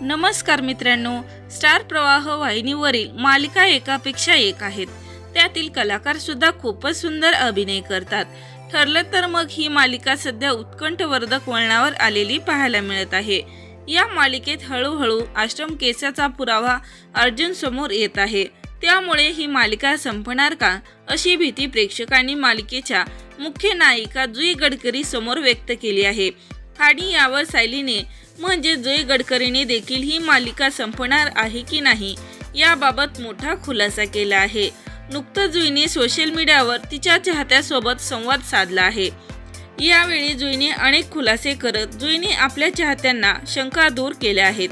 नमस्कार मित्रांनो स्टार प्रवाह वाहिनीवरील मालिका एकापेक्षा एक आहेत. त्यातील कलाकार सुद्धा खूपच सुंदर अभिनय करतात. ठरलं तर मग ही मालिका सध्या उत्कंठवर्धक वळणावर आलेली पाहायला मिळत आहे. या मालिकेत हळूहळू आश्रम केसाचा पुरावा अर्जुन समोर येत आहे. त्यामुळे ही मालिका संपणार का अशी भीती प्रेक्षकांनी मालिकेच्या मुख्य नायिका जुई गडकरी समोर व्यक्त केली आहे. आणि यावर सायलीने म्हणजे जुई गडकरीने देखील ही मालिका संपणार आहे की नाही याबाबत मोठा खुलासा केला आहे. नुकतंच जुईने सोशल मीडियावर तिच्या चाहत्यासोबत संवाद साधला आहे. यावेळी जुईने अनेक खुलासे करत जुईने आपल्या चाहत्यांना शंका दूर केल्या आहेत.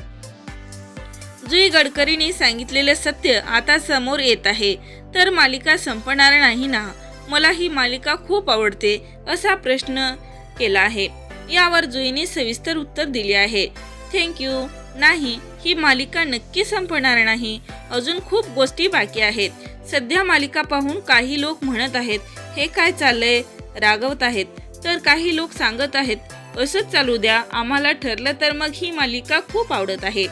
जुई गडकरीने सांगितलेलं सत्य आता समोर येत आहे. तर मालिका संपणार नाही ना? मला ही मालिका खूप आवडते असा प्रश्न केला आहे. यावर जुईने सविस्तर उत्तर दिले आहे. थँक्यू नाही ही मालिका नक्की संपणार नाही. अजून खूप गोष्टी बाकी आहेत. सध्या मालिका पाहून काही लोक म्हणत आहेत हे काय चाललंय? रागवत आहेत. तर काही लोक सांगत आहेत असंच चालू द्या आम्हाला ठरलं तर मग ही मालिका खूप आवडत आहे.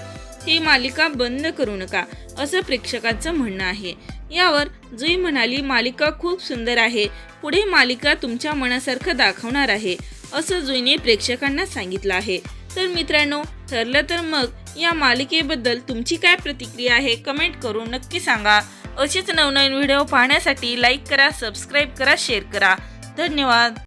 ही मालिका बंद करू नका असं प्रेक्षकांचं म्हणणं आहे. यावर जुई म्हणाली मालिका खूप सुंदर आहे. पुढे मालिका तुमच्या मनासारखं दाखवणार आहे. असं जुईने प्रेक्षकांना सांगितलं आहे. तर मित्रांनो ठरलं तर मग या मालिकेबद्दल तुमची काय प्रतिक्रिया आहे कमेंट करून नक्की सांगा. असेच नवनवीन व्हिडिओ पाहण्यासाठी लाईक करा सबस्क्राईब करा शेअर करा. धन्यवाद.